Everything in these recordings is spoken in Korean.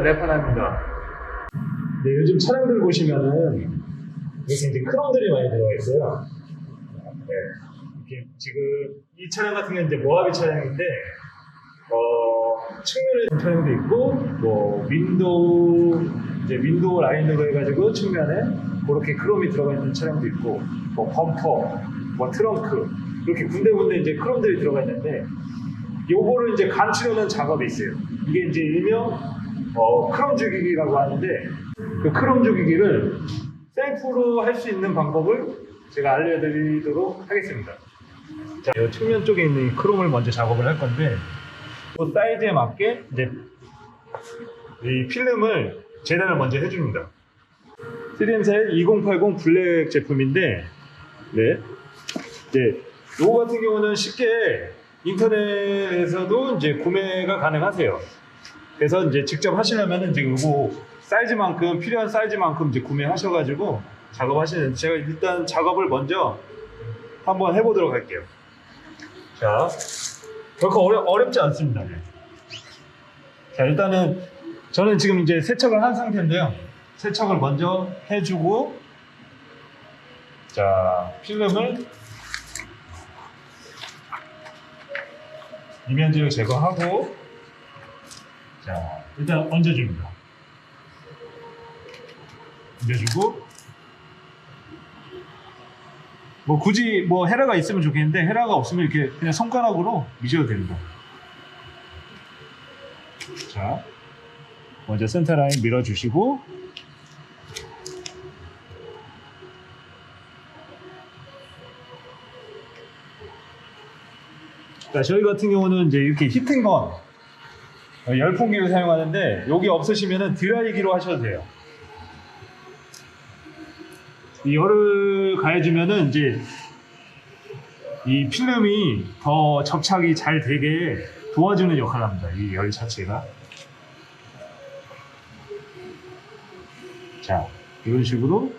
안녕하세요 네파나입니다. 네, 요즘 차량들 보시면은 이렇게 이제 크롬들이 많이 들어가 있어요. 네, 이렇게 지금 이 차량 같은 경우는 이제 모하비 차량인데 어, 측면에 차량도 있고 뭐 윈도우 이제 윈도우 라인으로 해가지고 측면에 그렇게 크롬이 들어가 있는 차량도 있고 뭐 범퍼 뭐 트렁크 이렇게 군데군데 이제 크롬들이 들어가 있는데 요거를 이제 간치려는 작업이 있어요. 이게 이제 일명 어, 크롬 죽이기라고 하는데 그 크롬 죽이기를 셀프로 할 수 있는 방법을 제가 알려드리도록 하겠습니다. 자, 이 측면 쪽에 있는 이 크롬을 먼저 작업을 할 건데 그 사이즈에 맞게 이제 이 필름을 재단을 먼저 해줍니다. 3M사의 2080 블랙 제품인데 네. 이제 요거 같은 경우는 쉽게 인터넷에서도 이제 구매가 가능하세요. 그래서 이제 직접 하시려면은 이제 요거 사이즈만큼 필요한 사이즈만큼 이제 구매하셔가지고 작업하시는 제가 일단 작업을 먼저 한번 해보도록 할게요. 자, 결코 어려, 어렵지 않습니다. 네. 자, 일단은 저는 지금 이제 세척을 한 상태인데요. 세척을 먼저 해주고 자, 필름을 이면지를 제거하고 자 일단 얹어줍니다. 얹어주고. 뭐 굳이 뭐 헤라가 있으면 좋겠는데 헤라가 없으면 이렇게 그냥 손가락으로 미셔도 됩니다. 자 먼저 센터 라인 밀어주시고. 자, 저희 같은 경우는 이제 이렇게 히팅건 어, 열풍기를 사용하는데 여기 없으시면은 드라이기로 하셔도 돼요. 이 열을 가해주면은 이제 이 필름이 더 접착이 잘 되게 도와주는 역할을 합니다. 이 열 자체가. 자, 이런 식으로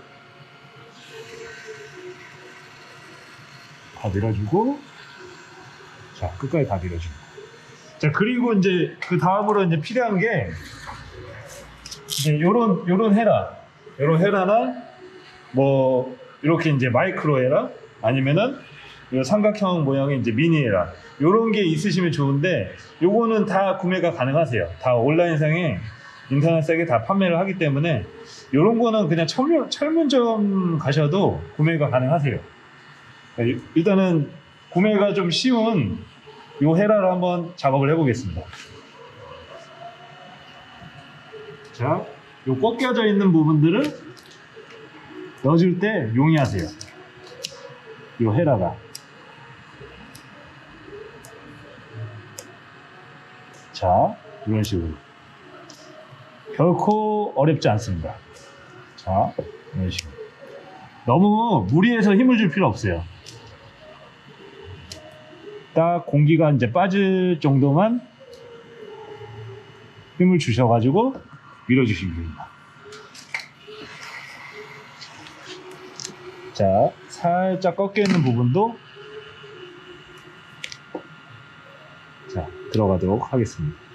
다 밀어주고 자, 끝까지 다 밀어줍니다. 자, 그리고 이제 그 다음으로 이제 필요한 게 이제 요런 요런 헤라, 요런 헤라나 뭐 이렇게 이제 마이크로 헤라 아니면은 요 삼각형 모양의 이제 미니 헤라 요런 게 있으시면 좋은데 요거는 다 구매가 가능하세요. 다 온라인상에 인터넷상에 다 판매를 하기 때문에 요런 거는 그냥 철문, 철문점 가셔도 구매가 가능하세요. 자, 일- 일단은 구매가 좀 쉬운 요 헤라를 한번 작업을 해보겠습니다. 자, 요 꺾여져 있는 부분들을 넣어줄 때 용이하세요. 요 헤라가. 자, 이런 식으로. 결코 어렵지 않습니다. 자, 이런 식으로. 너무 무리해서 힘을 줄 필요 없어요. 딱 공기가 이제 빠질 정도만 힘을 주셔가지고 밀어주시면 됩니다. 자, 살짝 꺾여 있는 부분도 자 들어가도록 하겠습니다.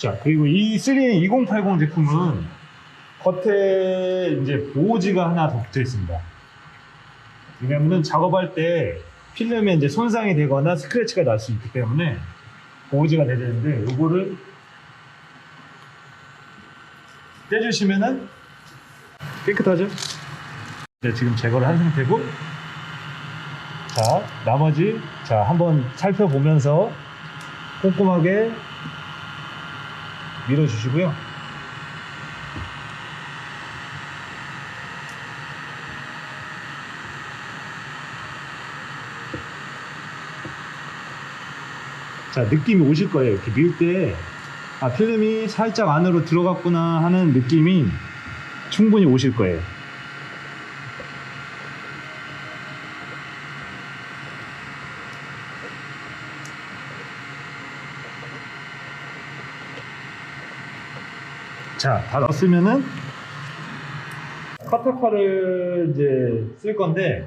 자, 그리고 이 3A 2080 제품은 겉에 이제 보호지가 하나 더 붙어 있습니다. 왜냐면은 작업할 때 필름에 이제 손상이 되거나 스크래치가 날 수 있기 때문에 보호지가 돼야 되는데 요거를 떼주시면은 깨끗하죠? 네, 지금 제거를 한 상태고 자, 나머지 자, 한번 살펴보면서 꼼꼼하게 밀어주시고요. 자, 느낌이 오실 거예요. 이렇게 밀 때, 아, 필름이 살짝 안으로 들어갔구나 하는 느낌이 충분히 오실 거예요. 자, 다 넣었으면은 커터칼을 이제 쓸 건데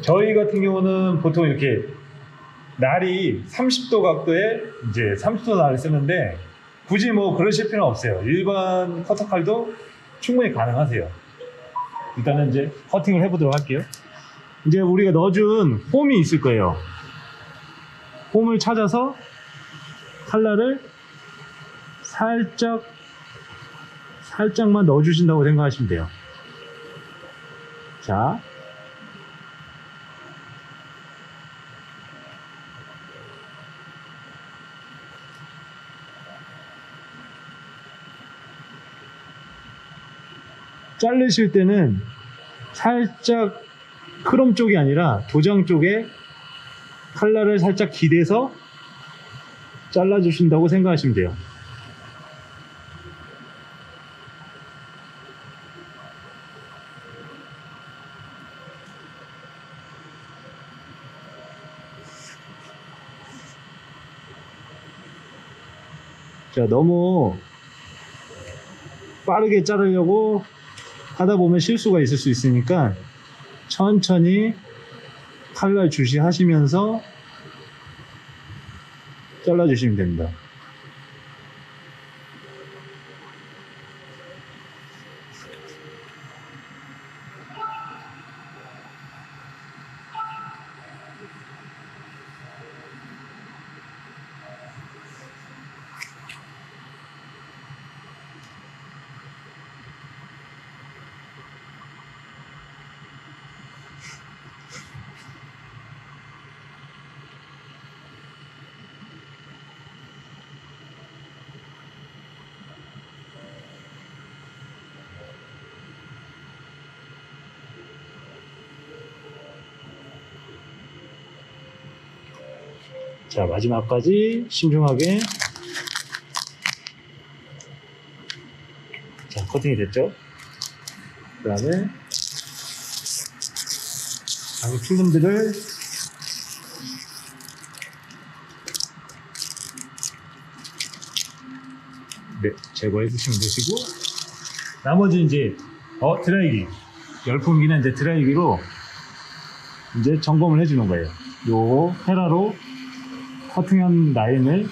저희 같은 경우는 보통 이렇게 날이 30도 각도에 이제 30도 날을 쓰는데 굳이 뭐 그러실 필요는 없어요. 일반 커터칼도 충분히 가능하세요. 일단은 이제 커팅을 해보도록 할게요. 이제 우리가 넣어준 홈이 있을 거예요. 홈을 찾아서 칼날을 살짝 살짝만 넣어주신다고 생각하시면 돼요. 자, 자르실 때는 살짝 크롬 쪽이 아니라 도장 쪽에 칼날을 살짝 기대서 잘라주신다고 생각하시면 돼요. 자, 너무 빠르게 자르려고 하다 보면 실수가 있을 수 있으니까 천천히 칼날 주시하시면서 잘라주시면 됩니다. 자, 마지막까지 신중하게. 자, 커팅이 됐죠? 그 다음에, 방금 필름들을 네, 제거해 주시면 되시고, 나머지 이제, 어, 드라이기. 열풍기는 이제 드라이기로 이제 점검을 해주는 거예요. 요 헤라로 커팅한 라인을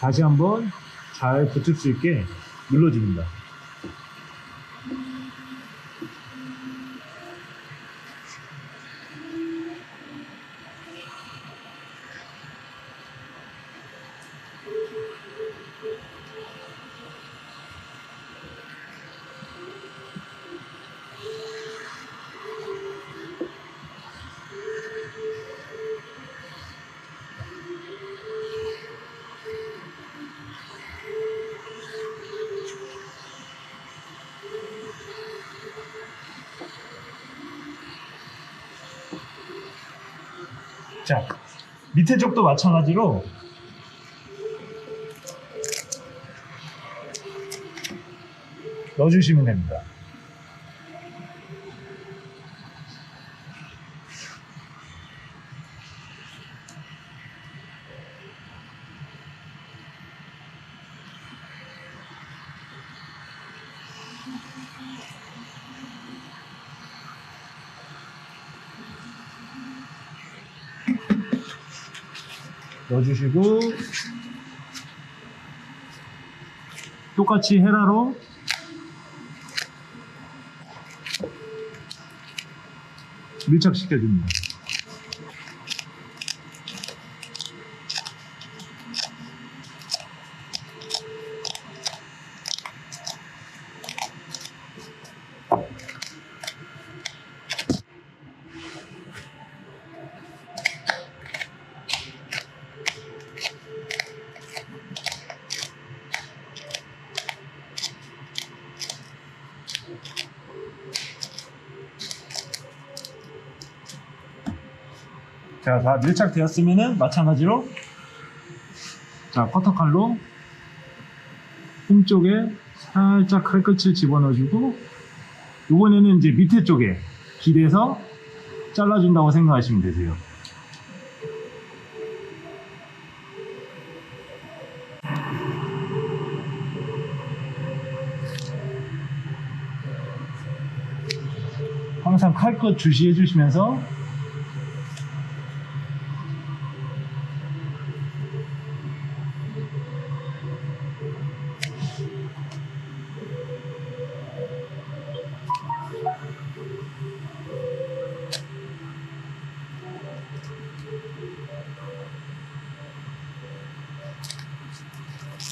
다시 한번 잘 붙을 수 있게 눌러줍니다. 자, 밑에 쪽도 마찬가지로 넣어주시면 됩니다. 넣어주시고 똑같이 헤라로 밀착시켜 줍니다. 제가 다 밀착되었으면은 마찬가지로 자, 커터칼로 홈 쪽에 살짝 칼끝을 집어넣어주고 이번에는 이제 밑에 쪽에 기대서 잘라준다고 생각하시면 되세요. 항상 칼끝 주시해 주시면서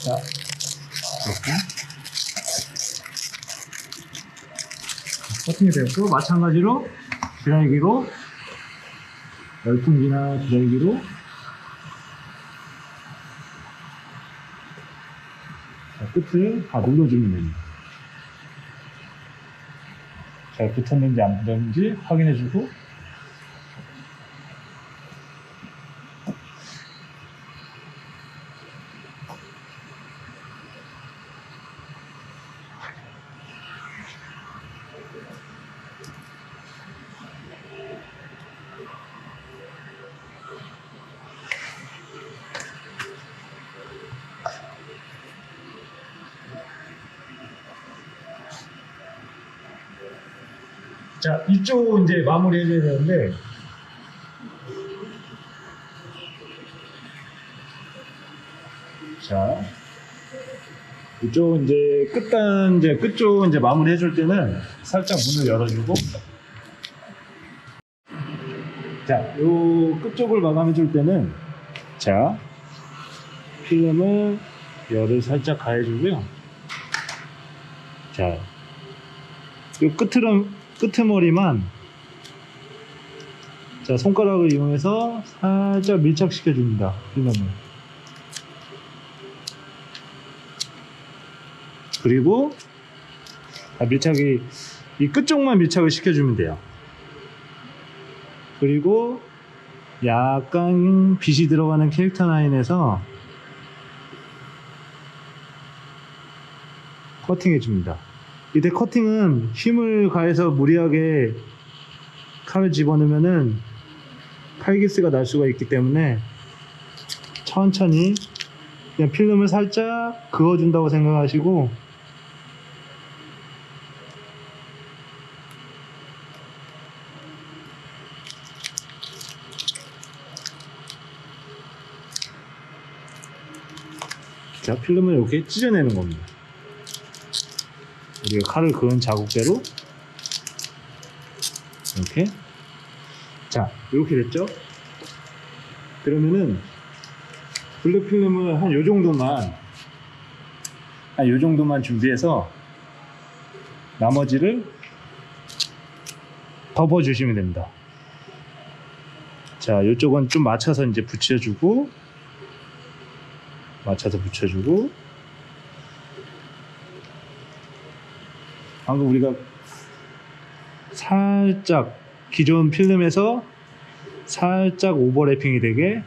자. 커팅이 되었고, 마찬가지로 드라이기로, 열풍기나 드라이기로, 자, 끝을 다 눌러주면 됩니다. 잘 붙었는지 안 붙었는지 확인해주고, 자, 이쪽 이제 마무리 해줘야 되는데, 자, 이쪽 이제 끝단, 이제 끝쪽 이제 마무리 해줄 때는 살짝 문을 열어주고, 자, 요 끝쪽을 마감해줄 때는, 자, 필름을 열을 살짝 가해주고요. 자, 요 끝으로, 끄트머리만 자 손가락을 이용해서 살짝 밀착시켜 줍니다. 필름을. 그리고 아, 밀착이 이 끝쪽만 밀착을 시켜주면 돼요. 그리고 약간 빛이 들어가는 캐릭터 라인에서 커팅해 줍니다 이때 커팅은 힘을 가해서 무리하게 칼을 집어넣으면은 칼기스가 날 수가 있기 때문에 천천히 그냥 필름을 살짝 그어준다고 생각하시고 자 필름을 이렇게 찢어내는 겁니다. 우리가 칼을 그은 자국대로 이렇게. 자 이렇게 됐죠? 그러면은 블랙 필름을 한 요 정도만 한 요 정도만 준비해서 나머지를 덮어 주시면 됩니다. 자 이쪽은 좀 맞춰서 이제 붙여주고 맞춰서 붙여주고 방금 우리가 살짝 기존 필름에서 살짝 오버래핑이 되게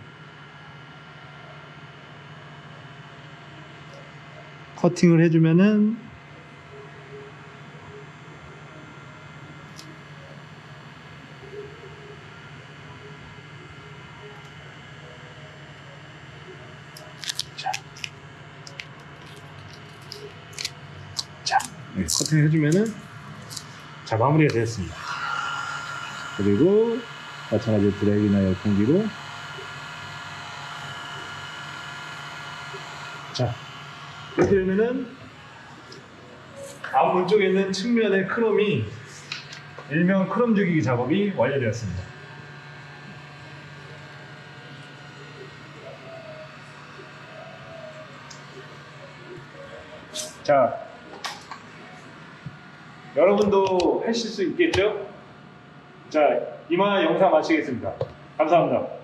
커팅을 해주면은 자 이렇게 커팅 해주면은 자 마무리가 되었습니다. 그리고 마찬가지로 드래기나 열풍기로 자 이렇게 되면은 앞문 쪽에 있는 측면의 크롬이 일명 크롬 죽이기 작업이 완료되었습니다. 자, 여러분도 하실 수 있겠죠? 자, 이만 영상 마치겠습니다. 감사합니다.